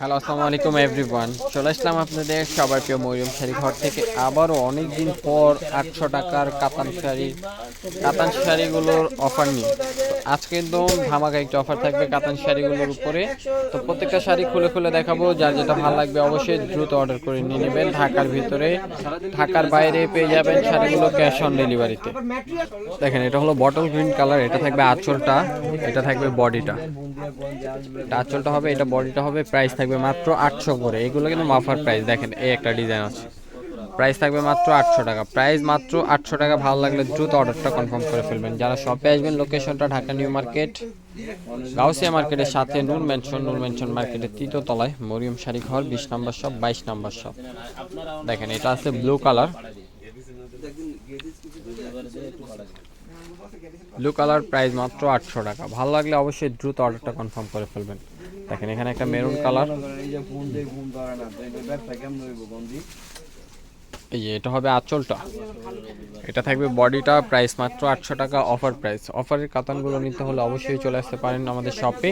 Hello, আসসালামু আলাইকুম everyone. চলে আসলাম আপনাদের সবার প্রিয় মরিয়ম শাড়ি ঘর থেকে। আবারও অনেক দিন পর আটশো টাকার কাতান শাড়ি, কাতান শাড়িগুলোর অফার নিয়ে। আজকে একদম ধামাকা একটা অফার থাকবে কাতান শাড়িগুলোর উপরে। তো প্রত্যেকটা শাড়ি খুলে খুলে দেখাবো। যার যেটা ভালো লাগবে অবশ্যই দ্রুত অর্ডার করে নিয়ে নেবেন। ঢাকার ভিতরে, ঢাকার বাইরে পেয়ে যাবেন শাড়িগুলো ক্যাশ অন ডেলিভারিতে দেখেন, এটা হলো বটল গ্রিন কালার এটা থাকবে আঁচলটা, এটা থাকবে বডিটা আঁচলটা হবে, এটা বডিটা হবে প্রাইস থাকবে মাত্র আটশো করে। এগুলো কিন্তু মাফার প্রাইস দেখেন, এই একটা ডিজাইন আছে। প্রাইস থাকবে মাত্র আটশো টাকা। প্রাইস মাত্র আটশো টাকা। ভালো লাগলে দ্রুত অর্ডারটা কনফার্ম করে ফেলবেন। যারা শপে আসবেন লোকেশনটা ঢাকা নিউ মার্কেট, গাউসিয়া মার্কেটের সাথে নুন মেনশন নূর মেনশন মার্কেটের তৃতীয় তলায় মরিয়ম শাড়ি ঘর, বিশ নম্বর শপ বাইশ নম্বর শপ দেখেন, এটা আছে blue colour blue colour price মাত্র আটশো টাকা। ভালো লাগলে অবশ্যই দ্রুত অর্ডারটা কনফার্ম করে ফেলবেন। দেখেন, এখানে একটা মেরুন কালার। এই যে এটা হবে আঁচলটা। এটা থাকবে বডিটা প্রাইস মাত্র আটশো টাকা অফার প্রাইস। অফারের কাতানগুলো নিতে হলে অবশ্যই চলে আসতে পারেন আমাদের শপে।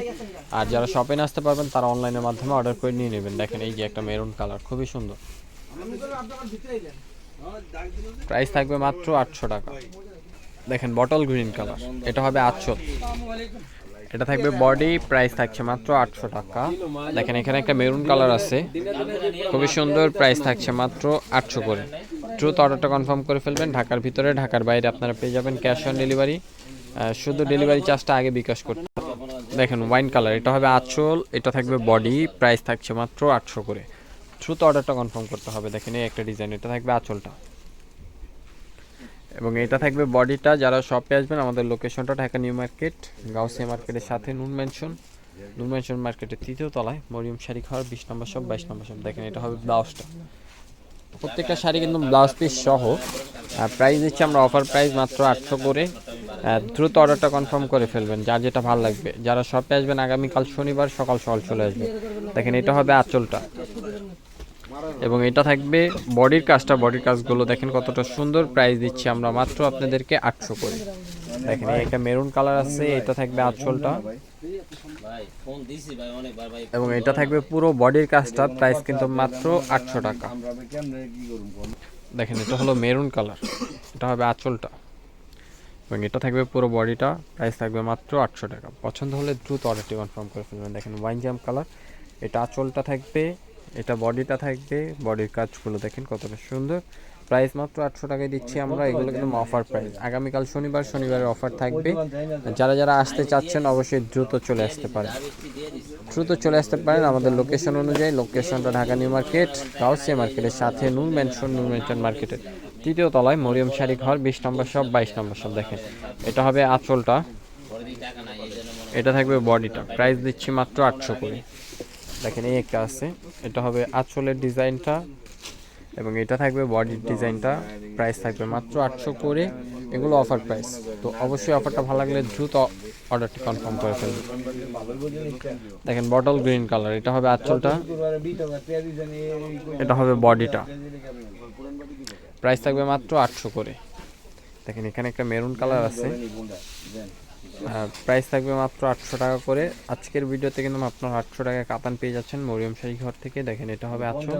আর যারা শপে না আসতে পারবেন, তারা অনলাইনের মাধ্যমে অর্ডার করে নিয়ে নেবেন। দেখেন, এই যে একটা মেরুন কালার, খুবই সুন্দর। প্রাইস থাকবে মাত্র আটশো টাকা। দেখেন, বটল গ্রিন কালার। এটা হবে আটশো এটা থাকবে বডি প্রাইস থাকছে মাত্র আটশো টাকা। দেখেন, এখানে একটা মেরুন কালার আছে। খুবই সুন্দর প্রাইস থাকছে মাত্র আটশো করে। দ্রুত অর্ডারটা কনফার্ম করে ফেলবেন। ঢাকার ভিতরে, ঢাকার বাইরে আপনারা পেয়ে যাবেন ক্যাশ অন ডেলিভারি। শুধু ডেলিভারি চার্জটা আগে বিকাশ করতে। দেখেন, ওয়াইন কালার, এটা হবে আঁচল, এটা থাকবে বডি, প্রাইস থাকছে মাত্র আটশো করে। দ্রুত অর্ডারটা কনফার্ম করতে হবে। দেখেন, এই একটা ডিজাইন, এটা থাকবে আঁচলটা। এবং এটা থাকবে বডিটা যারা শপে আসবেন, আমাদের লোকেশনটা ঢাকা নিউ মার্কেট গাউসিয়া মার্কেটের সাথে নুন মেনশন নুন মেনশন মার্কেটের তৃতীয় তলায় মরিয়ম শাড়ি খাওয়ার বিশ নম্বর শপ বাইশ নম্বর শপ দেখেন, এটা হবে ব্লাউজটা। প্রত্যেকটা শাড়ি কিন্তু ব্লাউজ পিস সহ। প্রাইস দিচ্ছি আমরা অফার প্রাইস মাত্র আটশো করে। দ্রুত অর্ডারটা কনফার্ম করে ফেলবেন, যার যেটা ভালো লাগবে। যারা শপে আসবেন, আগামীকাল শনিবার সকাল সকাল চলে আসবে। দেখেন, এটা হবে আঁচলটা। এবং এটা থাকবে বডির কাজটা। বডির কাজগুলো দেখেন কতটা সুন্দর। প্রাইস দিচ্ছি আমরা মাত্র আপনাদেরকে আটশো করে। দেখেন একটা মেরুন কালার আছে, এটা থাকবে আঁচলটা। এবং এটা থাকবে পুরো বডির কাজটা। প্রাইস কিন্তু মাত্র আটশো টাকা। দেখেন, এটা হলো মেরুন কালার এটা হবে আঁচলটা। এবং এটা থাকবে পুরো বডিটা। প্রাইস থাকবে মাত্র আটশো টাকা। পছন্দ হলে দ্রুত অর্ডারটি কনফার্ম করে ফেলবেন। দেখেন ওয়াইন জাম কালার এটা আঁচলটা থাকবে এটা বডিটা থাকবে বডির কাজগুলো দেখেন কতটা সুন্দর। প্রাইস মাত্র আটশো টাকায় দিচ্ছি আমরা এগুলো কিন্তু অফার প্রাইস আগামীকাল শনিবার শনিবারের অফার থাকবে। যারা যারা আসতে চাচ্ছেন অবশ্যই দ্রুত চলে আসতে পারেন। দ্রুত চলে আসতে পারেন আমাদের লোকেশন অনুযায়ী। লোকেশনটা ঢাকা নিউ মার্কেট গাউসিয়া মার্কেটের সাথে নূর মেনশন নূর মেনশন মার্কেটের তৃতীয় তলায় মরিয়ম শাড়ি ঘর বিশ নম্বর সব বাইশ নম্বর সব দেখেন। এটা হবে আঁচলটা। এটা থাকবে বডিটা। প্রাইস দিচ্ছি মাত্র আটশো করে। দেখেন এই একটা আছে। এটা হবে আঁচলের ডিজাইনটা এবং এটা থাকবে বডির ডিজাইনটা। প্রাইস থাকবে মাত্র আটশো করে। এগুলো অফার প্রাইস। তো অবশ্যই অফারটা ভালো লাগলে দ্রুত অর্ডারটি কনফার্ম করে ফেলবেন। দেখেন বটল গ্রিন কালার। এটা হবে আঁচলটা। এটা হবে বডিটা। প্রাইস থাকবে মাত্র আটশো করে। দেখেন এখানে একটা মেরুন কালার আছে। প্রাইস থাকবে মাত্র আটশো টাকা করে। আজকের ভিডিওতে কিন্তু আপনার আটশো টাকায় কাতান পেয়ে যাচ্ছেন মরিয়ম শাড়ি ঘর থেকে। দেখেন, এটা হবে আটশো।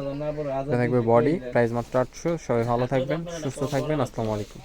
থাকবে বডি প্রাইস মাত্র আটশো। সবাই ভালো থাকবেন, সুস্থ থাকবেন। আসসালামু আলাইকুম।